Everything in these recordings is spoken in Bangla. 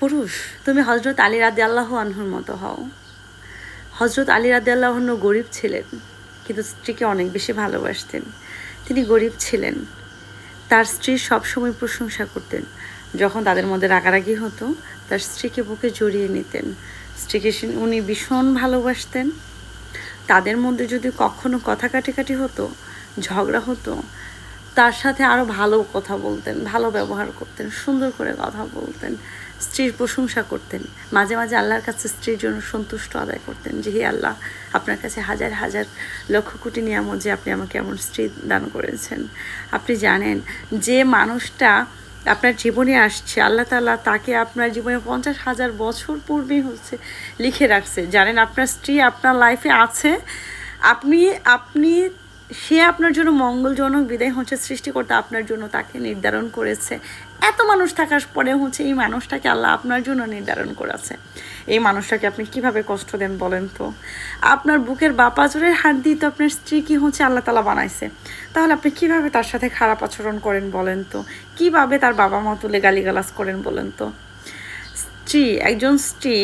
পুরুষ, তুমি হজরত আলী রাদি আল্লাহ আনহুর মতো হও। হজরত আলী রাদি আল্লাহন গরিব ছিলেন, কিন্তু স্ত্রীকে অনেক বেশি ভালোবাসতেন। তিনি গরিব ছিলেন। তার স্ত্রী সবসময় প্রশংসা করতেন। যখন তাদের মধ্যে রাগারাগি হতো, তার স্ত্রীকে বুকে জড়িয়ে নিতেন। স্ত্রীকে উনি ভীষণ ভালোবাসতেন। তাদের মধ্যে যদি কখনো কথা কাটাকাটি হতো, ঝগড়া হতো, তার সাথে আরও ভালো কথা বলতেন, ভালো ব্যবহার করতেন, সুন্দর করে কথা বলতেন। স্ত্রীর প্রশংসা করতেন। মাঝে মাঝে আল্লাহর কাছে স্ত্রীর জন্য সন্তুষ্ট আদায় করতেন যে, হে আল্লাহ, আপনার কাছে হাজার হাজার লক্ষ কোটি নিয়ামত যে আপনি আমাকে এমন স্ত্রী দান করেছেন। আপনি জানেন যে মানুষটা আপনার জীবনে আসছে, আল্লাহ তাআলা তাকে আপনার জীবনে পঞ্চাশ হাজার বছর পূর্বেই হচ্ছে লিখে রাখছে। জানেন, আপনার স্ত্রী আপনার লাইফে আছে। আপনি আপনি সে আপনার জন্য মঙ্গলজনক বিদায় হচ্ছে, সৃষ্টিকর্তা আপনার জন্য তাকে নির্ধারণ করেছে। এত মানুষ থাকার পরে হচ্ছে এই মানুষটাকে আল্লাহ আপনার জন্য নির্ধারণ করেছে। এই মানুষটাকে আপনি কীভাবে কষ্ট দেন বলেন তো? আপনার বুকের বাপাজরের হাত দিয়ে তো আপনার স্ত্রী কি হচ্ছে আল্লাহ তালা বানাইছে। তাহলে আপনি কীভাবে তার সাথে খারাপ আচরণ করেন বলেন তো? কীভাবে তার বাবা মা তুলে গালিগালাজ করেন বলেন তো? স্ত্রী, একজন স্ত্রী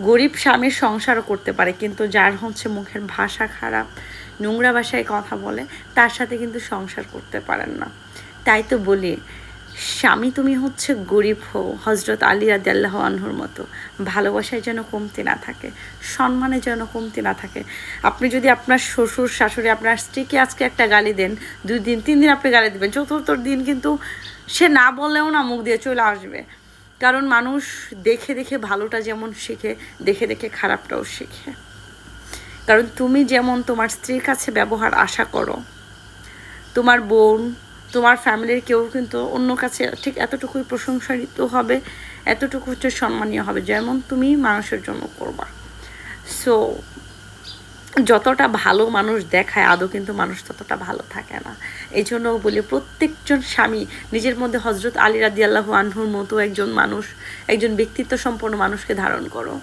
গরিব স্বামীর সংসারও করতে পারে, কিন্তু যার হচ্ছে মুখের ভাষা খারাপ। নোংরা ভাষায় কথা বলে, তার সাথে কিন্তু সংসার করতে পারেন না। তাই তো বলি, স্বামী তুমি হচ্ছে গরিব হও হজরত আলী আদাল্লাহ আনহুর মতো। ভালোবাসায় যেন কমতি না থাকে, সম্মানে যেন কমতি না থাকে। আপনি যদি আপনার শ্বশুর, শাশুড়ি, আপনার স্ত্রীকে আজকে একটা গালি দেন, দুই দিন, তিন দিন আপনি গালি দেবেন, চতুর্থ দিন কিন্তু সে না বললেও না মুখ দিয়ে চলে আসবে। কারণ মানুষ দেখে দেখে ভালোটা যেমন শেখে, দেখে দেখে খারাপটাও শেখে। কারণ তুমি যেমন তোমার স্ত্রীর কাছে ব্যবহার আশা করো, তোমার বোন, তোমার ফ্যামিলির কেউ কিন্তু অন্য কাছে ঠিক এতটুকুই প্রশংসিত হবে, এতটুকু হচ্ছে সম্মানীয় হবে যেমন তুমি মানুষের জন্য করবা। সো যতটা ভালো মানুষ দেখায় আদৌ কিন্তু মানুষ ততটা ভালো থাকে না। এই জন্য বলি প্রত্যেকজন স্বামী, নিজের মধ্যে হজরত আলী রাদি আনহুর মতো একজন মানুষ, একজন ব্যক্তিত্ব সম্পন্ন মানুষকে ধারণ করো।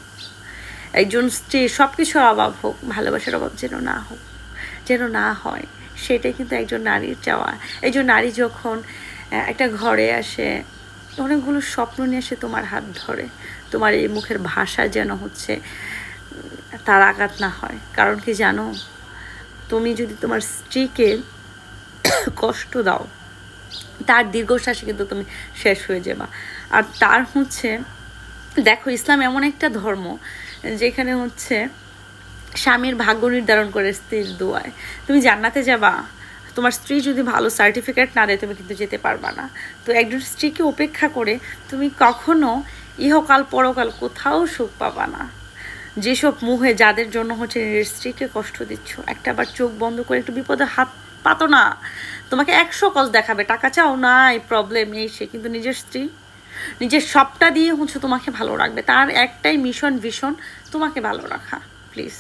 একজন স্ত্রী সব কিছুর অভাব হোক, ভালোবাসার অভাব যেন না হোক, যেন না হয়, সেটাই কিন্তু একজন নারীর চাওয়া। একজন নারী যখন একটা ঘরে আসে, অনেকগুলো স্বপ্ন নিয়ে এসে তোমার হাত ধরে। তোমার এই মুখের ভাষা যেন হচ্ছে তার আঘাত না হয়। কারণ কি জানো? তুমি যদি তোমার স্ত্রীকে কষ্ট দাও, তার দীর্ঘশ্বাসে কিন্তু তুমি শেষ হয়ে যাবা। আর তার হচ্ছে দেখো, ইসলাম এমন একটা ধর্ম যেখানে হচ্ছে স্বামীর ভাগ্য নির্ধারণ করে স্ত্রীর দোয়ায়। তুমি জান্নাতে যাবা, তোমার স্ত্রী যদি ভালো সার্টিফিকেট না দেয়, তুমি কিন্তু যেতে পারবা না। তো একজন স্ত্রীকে উপেক্ষা করে তুমি কখনো ইহকাল পরকাল কোথাও সুখ পাবা না। যেসব মুহে যাদের জন্য হচ্ছে নিজের স্ত্রীকে কষ্ট দিচ্ছ, একটা বার চোখ বন্ধ করে একটু বিপদে হাত পাতো না। তোমাকে একশো কজ দেখাবে, টাকা চাও নাই প্রবলেম এই সে কিন্তু নিজের স্ত্রী। নিজের সবটা দিয়ে হচ্ছে তোমাকে ভালো রাখবে। তার একটাই মিশন ভীষণ তোমাকে ভালো রাখা প্লিজ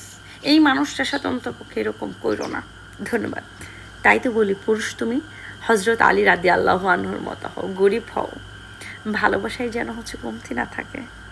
এই মানুষটার সাথে অন্তপক্ষে এরকম করো না। ধন্যবাদ। তাই তো বলি, পুরুষ তুমি হজরত আলী রাদি আল্লাহ আনহুর মতো হও, গরিব হও। ভালোবাসায় যেন হচ্ছে কমতি না থাকে।